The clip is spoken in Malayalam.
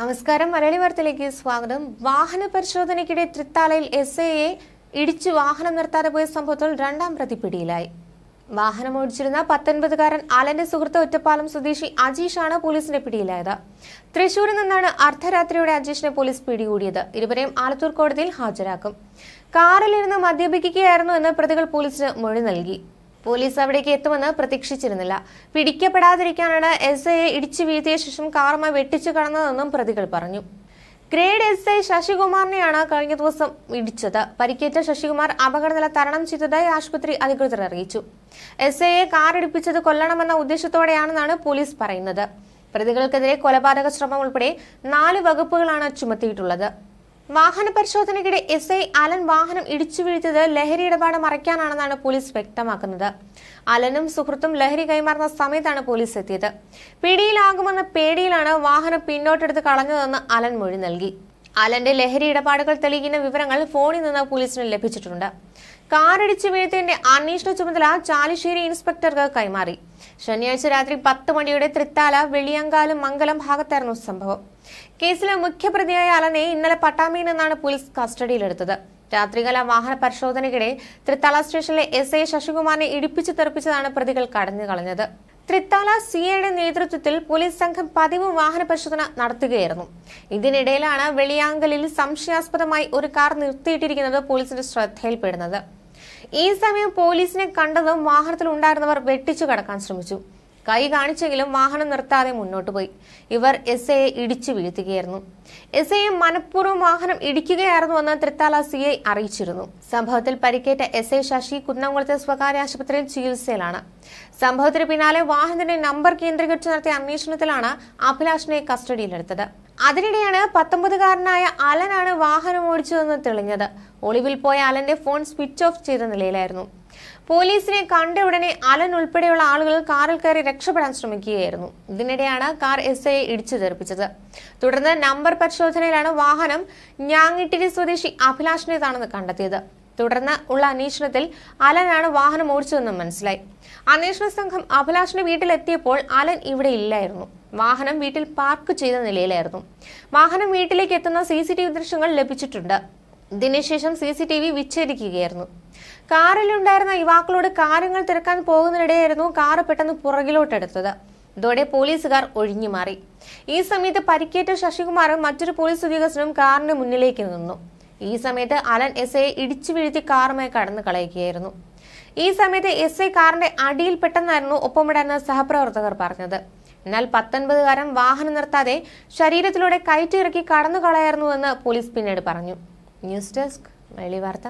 നമസ്കാരം. മലയാളി വാർത്തയിലേക്ക് സ്വാഗതം. വാഹന പരിശോധനയ്ക്കിടെ തൃത്താലയിൽ എസ് ഐയെ ഇടിച്ചു വാഹനം നിർത്താതെ പോയ സംഭവത്തിൽ രണ്ടാം പ്രതി പിടിയിലായി വാഹനം ഓടിച്ചിരുന്ന പത്തൊൻപതുകാരൻ അലന്റെ സുഹൃത്ത് ഒറ്റപ്പാലം സ്വദേശി അജീഷാണ് പോലീസിന്റെ പിടിയിലായത്. തൃശൂരിൽ നിന്നാണ് അർദ്ധരാത്രിയോടെ അജീഷിനെ പോലീസ് പിടികൂടിയത്. ഇരുവരെയും ആലത്തൂർ കോടതിയിൽ ഹാജരാക്കും. കാറിലിരുന്ന് മദ്യപിക്കുകയായിരുന്നു എന്ന് പ്രതികൾ പോലീസിന് മൊഴി നൽകി. പോലീസ് അവിടേക്ക് എത്തുമെന്ന് പ്രതീക്ഷിച്ചിരുന്നില്ല. പിടിക്കപ്പെടാതിരിക്കാനാണ് എസ് ഐയെ ഇടിച്ചു വീഴ്ത്തിയ ശേഷം കാറുമായി വെട്ടിച്ചു കടന്നതെന്നും പ്രതികൾ പറഞ്ഞു. ഗ്രേഡ് എസ് ഐ ശശികുമാറിനെയാണ് കഴിഞ്ഞ ദിവസം ഇടിച്ചത്. പരിക്കേറ്റ ശശികുമാർ അപകടനില തരണം ചെയ്തതായി ആശുപത്രി അധികൃതർ അറിയിച്ചു. എസ് ഐയെ കാർ ഇടിപ്പിച്ചത് കൊല്ലണമെന്ന ഉദ്ദേശത്തോടെയാണെന്നാണ് പോലീസ് പറയുന്നത്. പ്രതികൾക്കെതിരെ കൊലപാതക ശ്രമം ഉൾപ്പെടെ നാല് വകുപ്പുകളാണ് ചുമത്തിയിട്ടുള്ളത്. വാഹന പരിശോധനയ്ക്കിടെ എസ് ഐ അലൻ വാഹനം ഇടിച്ചു വീഴ്ത്തിയത് ലഹരി ഇടപാട് മറയ്ക്കാനാണെന്നാണ് പോലീസ് വ്യക്തമാക്കുന്നത്. അലനും സുഹൃത്തും ലഹരി കൈമാറുന്ന സമയത്താണ് പോലീസ് എത്തിയത്. പിടിയിലാകുമെന്ന പേടിയിലാണ് വാഹനം പിന്നോട്ടെടുത്ത് കളഞ്ഞതെന്ന് അലൻ മൊഴി നൽകി. അലന്റെ ലഹരി ഇടപാടുകൾ തെളിയിക്കുന്ന വിവരങ്ങൾ ഫോണിൽ നിന്ന് പോലീസിന് ലഭിച്ചിട്ടുണ്ട്. കാറിടിച്ച് വീഴ്ത്തിയതിന്റെ അന്വേഷണ ചുമതല ചാലിശ്ശേരി ഇൻസ്പെക്ടർക്ക് കൈമാറി. ശനിയാഴ്ച രാത്രി പത്ത് മണിയുടെ തൃത്താല വെളിയങ്കാലും മംഗലം ഭാഗത്തായിരുന്നു സംഭവം. കേസിലെ മുഖ്യപ്രതിയായ അലനെ ഇന്നലെ പട്ടാമ്പിയിൽ നിന്നാണ് പോലീസ് കസ്റ്റഡിയിലെടുത്തത്. രാത്രികാല വാഹന പരിശോധനയ്ക്കിടെ തൃത്താല സ്റ്റേഷനിലെ എസ് ഐ ശശികുമാറിനെ ഇടിപ്പിച്ചു തെറിപ്പിച്ചതാണ് പ്രതികൾ കടന്നു കളഞ്ഞത് തൃത്താല സി എയുടെ നേതൃത്വത്തിൽ പോലീസ് സംഘം പതിവ് വാഹന പരിശോധന നടത്തുകയായിരുന്നു. ഇതിനിടയിലാണ് വെളിയാങ്കലിൽ സംശയാസ്പദമായി ഒരു കാർ നിർത്തിയിട്ടിരിക്കുന്നത് പോലീസിന്റെ ശ്രദ്ധയിൽപ്പെടുന്നത്. ഈ സമയം പോലീസിനെ കണ്ടതും വാഹനത്തിൽ ഉണ്ടായിരുന്നവർ വെട്ടിച്ചു കടക്കാൻ ശ്രമിച്ചു. കൈ കാണിച്ചെങ്കിലും വാഹനം നിർത്താതെ മുന്നോട്ട് പോയി. ഇവർ എസ് ഐയെ ഇടിച്ചു വീഴ്ത്തുകയായിരുന്നു. എസ് ഐയെ മനഃപൂർവം വാഹനം ഇടിക്കുകയായിരുന്നുവെന്ന് തൃത്താല സി ഐ അറിയിച്ചിരുന്നു. സംഭവത്തിൽ പരിക്കേറ്റ എസ് ഐ ശശി കുന്നംകുളത്തെ സ്വകാര്യ ആശുപത്രിയിൽ ചികിത്സയിലാണ്. സംഭവത്തിന് പിന്നാലെ വാഹനത്തിന്റെ നമ്പർ കേന്ദ്രീകരിച്ച് നടത്തിയ അന്വേഷണത്തിലാണ് അഭിലാഷിനെ കസ്റ്റഡിയിലെടുത്തത്. അതിനിടെയാണ് പത്തൊമ്പതുകാരനായ അലനാണ് വാഹനം ഓടിച്ചതെന്ന് തെളിഞ്ഞത്. ഒളിവിൽ പോയ അലന്റെ ഫോൺ സ്വിച്ച് ഓഫ് ചെയ്ത നിലയിലായിരുന്നു. പോലീസിനെ കണ്ട ഉടനെ അലൻ ഉൾപ്പെടെയുള്ള ആളുകൾ കാറിൽ കയറി രക്ഷപ്പെടാൻ ശ്രമിക്കുകയായിരുന്നു. ഇതിനിടെയാണ് കാർ എസ് ഐയെ ഇടിച്ചു തെറിപ്പിച്ചത്. തുടർന്ന് നമ്പർ പരിശോധനയിലാണ് വാഹനം ഞാങ്ങിട്ടിരി സ്വദേശി അഭിലാഷിനേതാണെന്ന് കണ്ടെത്തിയത്. തുടർന്ന് ഉള്ള അന്വേഷണത്തിൽ അലനാണ് വാഹനം ഓടിച്ചതെന്നും മനസ്സിലായി. അന്വേഷണ സംഘം അഭിലാഷിന്റെ വീട്ടിലെത്തിയപ്പോൾ അലൻ ഇവിടെ ഇല്ലായിരുന്നു. വാഹനം വീട്ടിൽ പാർക്ക് ചെയ്ത നിലയിലായിരുന്നു. വാഹനം വീട്ടിലേക്ക് എത്തുന്ന സി സി ടി വി ദൃശ്യങ്ങൾ ലഭിച്ചിട്ടുണ്ട്. ഇതിനുശേഷം സി സി ടി വി വിച്ഛേദിക്കുകയായിരുന്നു. കാറിലുണ്ടായിരുന്ന യുവാക്കളോട് കാര്യങ്ങൾ തിരക്കാൻ പോകുന്നതിനിടെയായിരുന്നു കാറ് പെട്ടെന്ന് പുറകിലോട്ടെടുത്തത്. ഇതോടെ പോലീസുകാർ ഒഴിഞ്ഞു മാറി ഈ സമയത്ത് പരിക്കേറ്റ ശശികുമാറും മറ്റൊരു പോലീസ് ഉദ്യോഗസ്ഥനും കാറിന് മുന്നിലേക്ക് നിന്നു. ഈ സമയത്ത് അലൻ എസ് ഐയെ ഇടിച്ചു വീഴ്ത്തി കാറുമായി കടന്നു കളയുകയായിരുന്നു. ഈ സമയത്ത് എസ് ഐ കാറിന്റെ അടിയിൽ പെട്ടെന്നായിരുന്നു ഒപ്പമിടാൻ സഹപ്രവർത്തകർ പറഞ്ഞത്. എന്നാൽ പത്തൊൻപതുകാരൻ വാഹനം നിർത്താതെ ശരീരത്തിലൂടെ കയറ്റിറക്കി കടന്നു കളയായിരുന്നുവെന്ന് പോലീസ് പിന്നീട് പറഞ്ഞു. ന്യൂസ് ഡെസ്ക് വാർത്ത.